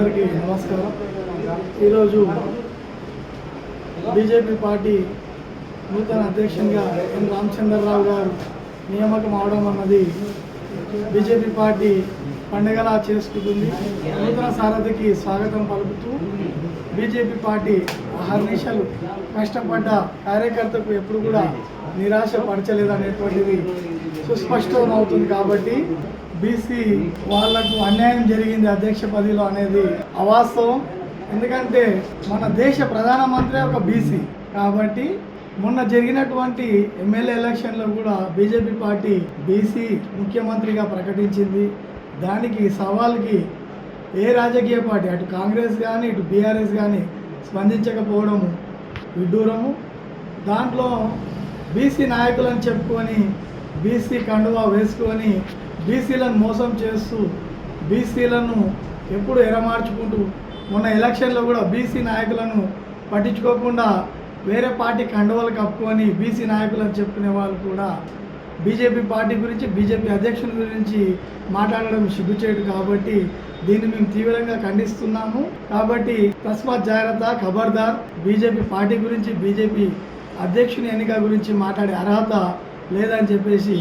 అందరికీ నమస్కారం. ఈరోజు బీజేపీ పార్టీ నూతన అధ్యక్షునిగా ఎన్ రామచంద్రరావు గారు నియామకం అవడం అన్నది బీజేపీ పార్టీ పండగలా చేసుకుంటుంది. నూతన సారథికి స్వాగతం పలుకుతూ బీజేపీ పార్టీ అహర్నిశలు కష్టపడ్డ కార్యకర్తకు ఎప్పుడు కూడా నిరాశ పరచలేదనేటువంటిది సుస్పష్టం అవుతుంది కాబట్టి బీసీ వాళ్ళకు అన్యాయం జరిగింది అధ్యక్ష పదవిలో అనేది అవాస్తవం. ఎందుకంటే మన దేశ ప్రధానమంత్రి ఒక బీసీ. కాబట్టి మొన్న జరిగినటువంటి ఎమ్మెల్యే ఎలక్షన్లో కూడా బీజేపీ పార్టీ బీసీ ముఖ్యమంత్రిగా ప్రకటించింది. దానికి సవాల్కి ఏ రాజకీయ పార్టీ? అటు కాంగ్రెస్ కానీ ఇటు బీఆర్ఎస్ కానీ స్పందించకపోవడము విడ్డూరము. దాంట్లో బీసీ నాయకులను చెప్పుకొని బీసీ కండువా వేసుకొని బీసీలను మోసం చేస్తూ బీసీలను ఎప్పుడు ఎరమార్చుకుంటూ మొన్న ఎలక్షన్లో కూడా బీసీ నాయకులను పట్టించుకోకుండా వేరే పార్టీ కండువలు కప్పుకొని బీసీ నాయకులను చెప్పుకునే వాళ్ళు కూడా బీజేపీ పార్టీ గురించి బీజేపీ అధ్యక్షుని గురించి మాట్లాడడం సిగ్గుచేటు కాబట్టి దీన్ని మేము తీవ్రంగా ఖండిస్తున్నాము. కాబట్టి తస్మాత్ జాగ్రత్త ఖబర్దార్. బీజేపీ పార్టీ గురించి బీజేపీ అధ్యక్షుని ఎన్నిక గురించి మాట్లాడే అర్హత లేదని చెప్పేసి